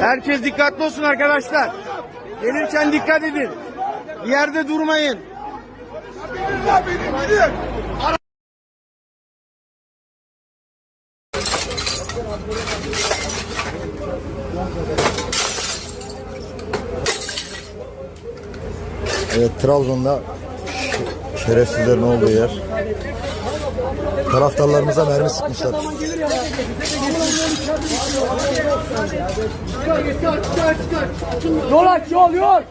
Herkes dikkatli olsun arkadaşlar. Gelirken dikkat edin. Bir yerde durmayın. Evet Trabzon'da şerefsizlerin olduğu yer. Taraftarlarımıza mermi sıkmışlar. Yol aç yol yol.